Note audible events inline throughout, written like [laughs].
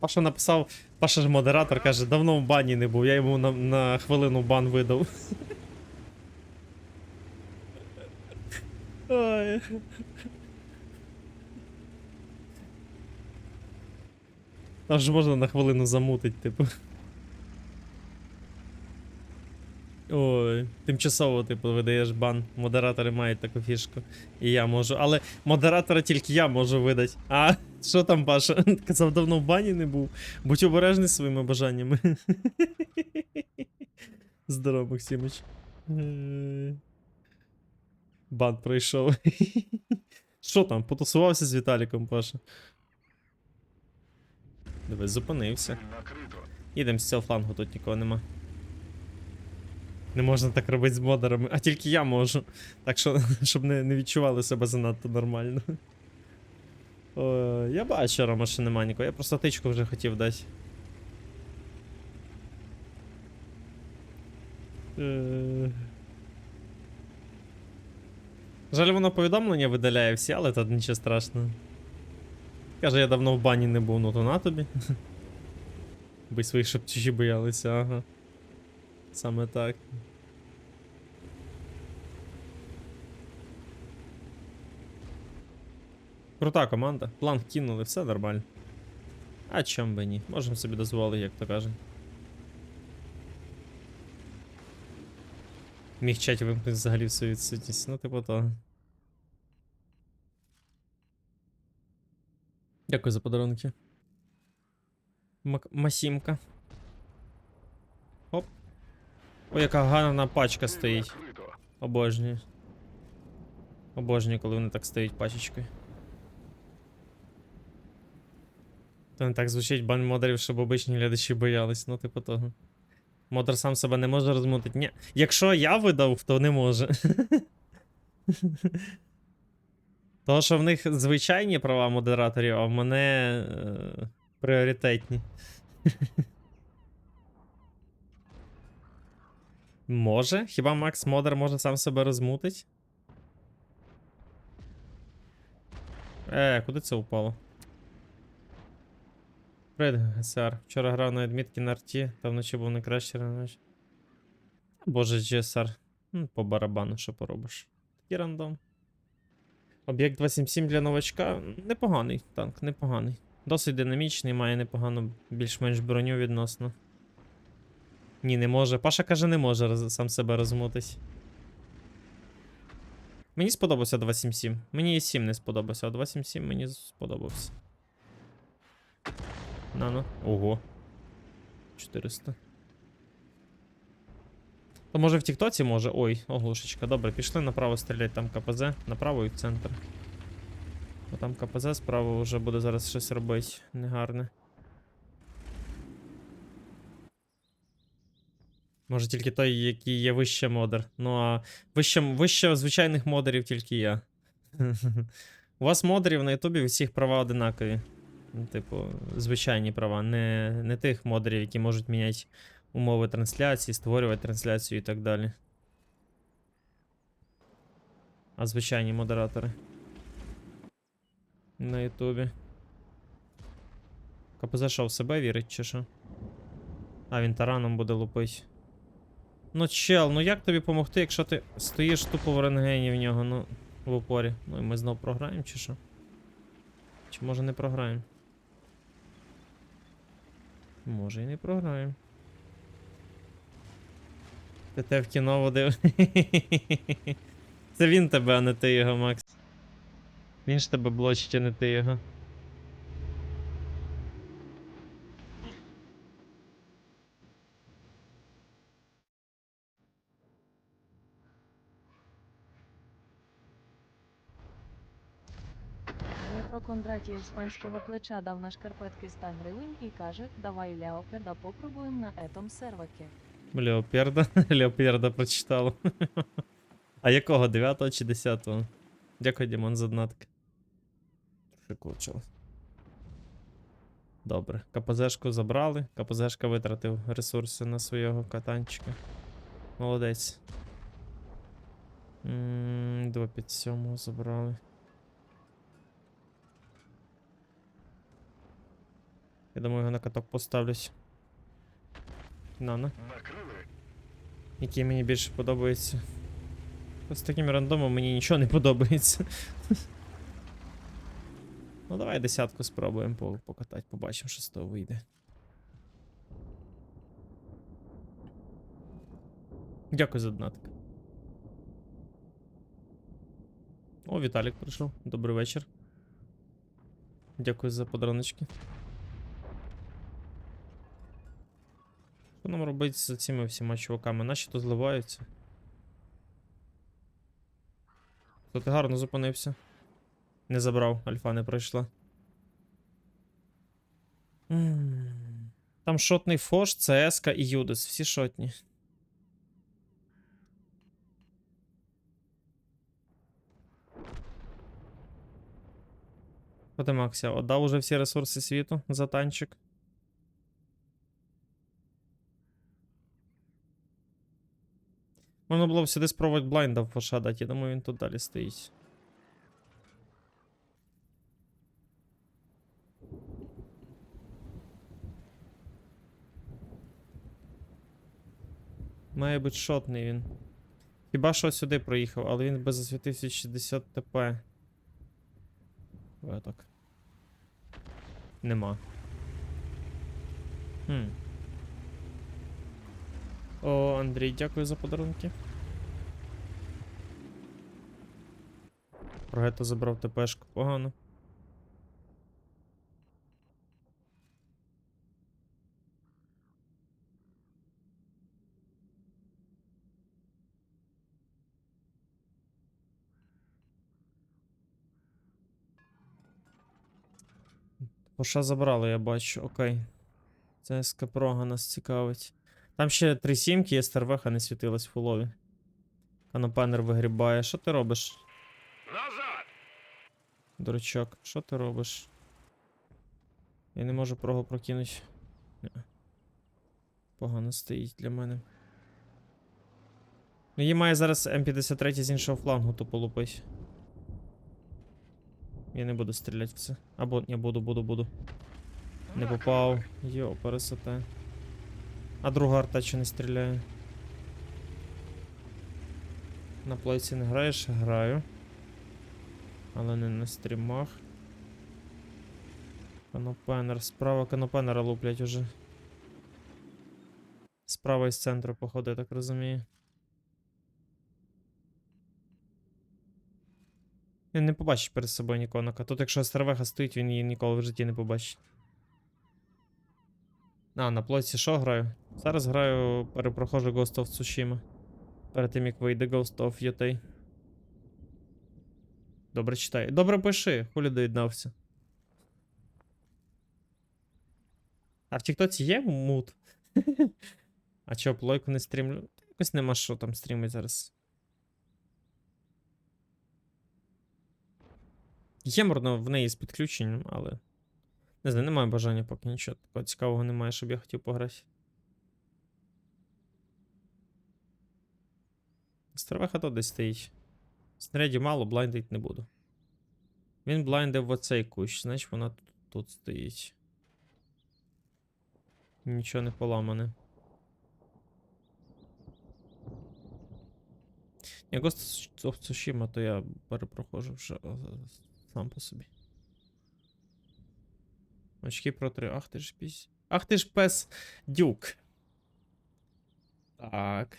Паша написав, Паша ж модератор каже, давно в бані не був, я йому на, на хвилину бан видав. Ой. Там ж можна на хвилину замутить, типу. Ой, тимчасово, типу, видаєш бан. Модератори мають таку фішку. І я можу. Але модератора тільки я можу видати. А що там, Паша? [laughs] Казав, давно в бані не був. Будь обережний своїми бажаннями. [laughs] Здорово, Максимич. Бан пройшов. [laughs] Що там? Потусувався з Віталіком, Паша. Дивись, зупинився. Їдемо з цього флангу, тут нікого нема. Не можна так робити з модерами, а тільки я можу. Так що, [laughs] щоб не, не відчували себе занадто нормально. О, я бачу, Рома, що нема нікого. Я просто тичку вже хотів дати. Е. Жаль, воно повідомлення видаляє всі, але тут нічого страшного. Каже, я давно в бані не був, ну то на тобі. [laughs] Би своїх шепчужі боялися, ага. Саме так. Крута команда. План кинули, все нормально. А чом би ні? Можемо собі дозволити, як то кажуть. Міг чать вимкнути взагалі всю відсутність. Ну, типу того. Дякую за подарунки. Масімка. Ой, яка гарна пачка стоїть. Обожнюю. Обожнюю, коли вони так стоять пачечкою. То не так звучить бан модерів, щоб обичні глядачі боялись, ну типу того. Модер сам себе не може розмутити. Ні. Якщо я видав, то не може. [laughs] Того, що в них звичайні права модераторів, а в мене е, пріоритетні. [laughs] Може? Хіба Макс Модер може сам себе розмутить? Е, куди це упало? Привіт, ГСР. Вчора грав на відмітки на арті, та вночі був найкращий раночі. Боже, GSR. Ну, по барабану, що поробиш. Такий рандом. Об'єкт 277 для новачка. Непоганий танк, непоганий. Досить динамічний, має непогану більш-менш броню відносно. Ні, не може. Паша каже, не може сам себе розмутись. Мені сподобався 277. Мені і 7 не сподобався, а 277 мені сподобався. Нано. Ого. 400. То може в Тіктоці може. Ой, оглушечка. Добре, пішли направо стріляти, там КПЗ, направо і в центр. Бо там КПЗ справа вже буде зараз щось робити негарне. Може тільки той, який є вище модер. Ну а вище, вище звичайних модерів тільки я. [laughs] У вас модерів на Ютубі всіх права одинакові. Ну, Типу, звичайні права, не, не тих модерів, які можуть міняти умови трансляції, створювати трансляцію і так далі. А звичайні модератори. На Ютубі. КПЗ що в себе вірить, чи що? А, він тараном буде лупить. Ну, чел, ну як тобі допомогти, якщо ти стоїш тупо в рентгені в нього, ну, в упорі. Ну і ми знов програємо, чи що? Чи може не програємо? Може і не програємо. Ти те в кіно водив. [laughs] Це він тебе, а не ти його, Макс. Він ж тебе блочить, а не ти його. Дмитро Кондратів з панського плеча дав на шкарпетки 100 гривень і каже, давай Леоперда попробуємо на етом серваки. Леоперда. [laughs] Леоперда прочитав. А якого? 9 чи 10? Дякую, Дімон, за донатки. Прикучило. Добре. КПЗшку забрали. КПЗшка витратив ресурси на свого катанчика. Молодець. М, 257 забрали. Я думаю, його на каток поставлять. Нано. Який мені більше подобається. З таким рандомом мені нічого не подобається. [laughs] ну давай десятку спробуємо по- покатати, побачимо, що з того вийде. Дякую за донатик. О, Віталік прийшов. Добрий вечір. Дякую за подаруночки. Що нам робити з цими всіма чуваками? Наші то зливаються. То ти гарно зупинився. Не забрав, альфа не пройшла. Там шотний Фош, ЦСК і Юдис, всі шотні. Ти, отдав уже всі ресурси світу за танчик? Можна було б сюди спробувати блайнда пошадати, я думаю, він тут далі стоїть. Має бути шотний він. Хіба що сюди проїхав, але він би засвітився 60 ТП. Виток. Нема. Хм. О, Андрій, дякую за подарунки. Прогето забрав ТПшку погано. Поша забрали, я бачу, окей. Це Скапрога нас цікавить. Там ще три сімки, є стервеха не світилась в фулові. Канопенер вигрібає. Що ти робиш? Назад! Дурачок, що ти робиш? Я не можу прого прокинути. Погано стоїть для мене. Ну, її має зараз М53 з іншого флангу тупо лупить. Я не буду стріляти в це. Або ні, буду, буду, буду. Не попав. Йо, пересоте. А друга арта чи не стріляє. На плейці не граєш? Граю. Але не на стрімах. Канопенер. Справа канопенера луплять уже. Справа із центру, походу, я так розумію. Він не побачиш перед собою ніконока. Тут, якщо Стервеха стоїть, він її ніколи в житті не побачить. А, на плоці що граю? Зараз граю, перепроходжу Ghost of Tsushima. Перед тим як вийде Ghost of Yotei. Добре читай. Добре пиши, хулі доєднався. А в Тіктоці є мут? [laughs] а чо, плойку не стрімлю? Якось нема що там стрімить зараз. Є морно в неї з підключенням, але. Не знаю, немає бажання поки нічого такого цікавого немає, щоб я хотів пограти. Стервеха то десь стоїть. Снаряді мало, блайндить не буду. Він блайндив в оцей кущ, значить вона тут, тут стоїть. Нічого не поламане. Я Ghost of Tsushima, то я перепроходжу вже е, сам по собі. Очки про три. Ах ти ж пісь. Ах ти ж пес дюк. Так.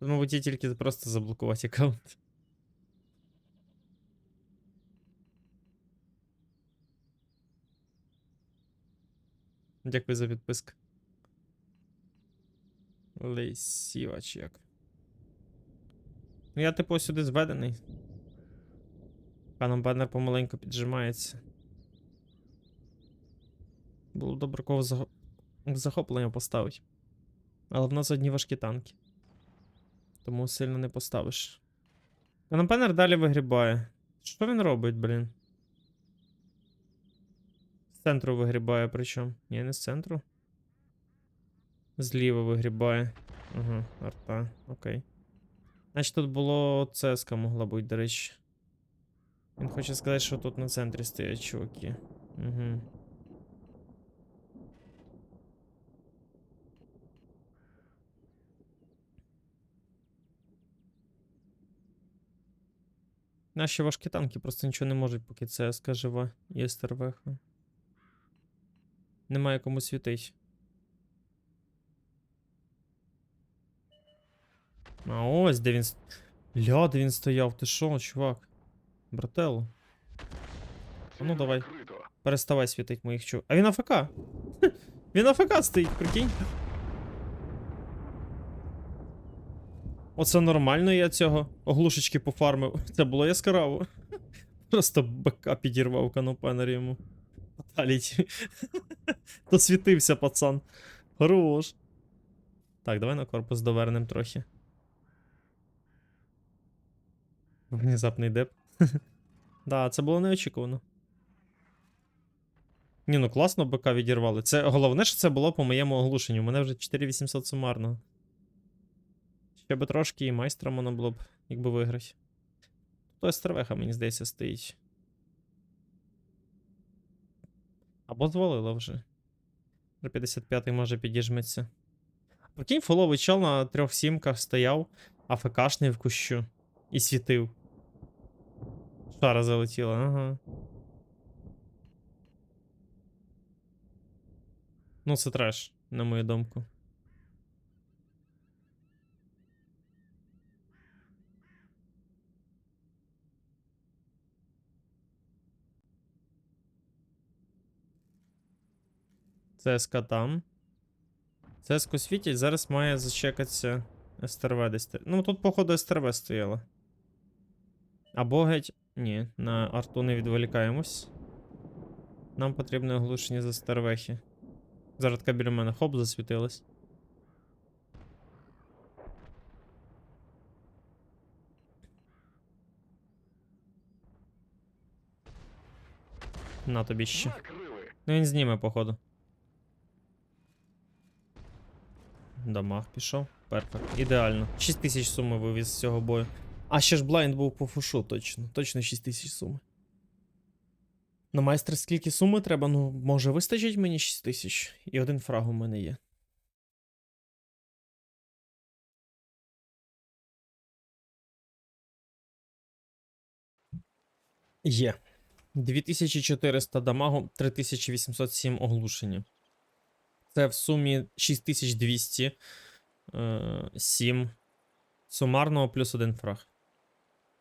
Мабуть, я тільки просто заблокувати аккаунт. Дякую за підписку. Лисівач як. Ну я типу сюди зведений. Паном банер помаленьку піджимається. Було б добре кого заго- захоплення поставити. Але в нас одні важкі танки. Тому сильно не поставиш. Канопенер далі вигрібає. Що він робить, блін? З центру вигрібає причому. Ні, не з центру. Зліва вигрібає. Ага, арта, окей. Значить тут було ЦСК могла бути, до речі. Він хоче сказати, що тут на центрі стоять чуваки. Угу. Наші важкі танки просто нічого не можуть, поки ЦСК жива СТРВХ. Немає кому світить. А ось де він. Ля, де він стояв, ти шо, чувак? Брателло. А ну давай. Переставай світить моїх чу. А він АФК. [laughs] Він АФК стоїть, прикинь. Оце нормально я цього оглушечки пофармив. [laughs] Це було яскраво. [laughs] Просто БК підірвав канопенер йому. Фаталіті. Досвітився, пацан. Хорош. Так, давай на корпус довернем трохи. Внезапний деп. [laughs] Да, це було неочікувано. Ні, ну класно БК відірвали. Це головне, що це було по моєму оглушенню. У мене вже 4800 сумарно. Ще би трошки і майстра можна було б, якби виграти. То стервеха, мені здається, стоїть. Або звалила вже. Вже 55-й може підіжметься. Прикинь, фоловий чел на трьох сімках стояв, АФКшний в кущу. І світив. Шара залетіла, ага. Ну, це треш, на мою думку. ЦСК там. ЦСК світять, зараз має зачекатися СТРВ десь. Ну, тут, походу, СТРВ стояло. Або геть. Ні, на арту не відволікаємось. Нам потрібне оглушення за стервехи. Зараз така біля мене хоп засвітилась. На тобі ще. Ну він зніме, походу. Дамаг пішов. Перфект. Ідеально. 6 тисяч суми вивіз з цього бою. А ще ж блайнд був по фушу, точно. Точно 6 тисяч суми. На майстер скільки суми треба? Ну, може вистачить мені 6 тисяч. І один фраг у мене є. Є. 2400 дамагу, 3807 оглушення. Це в сумі 6200. Е, сумарного плюс один фраг.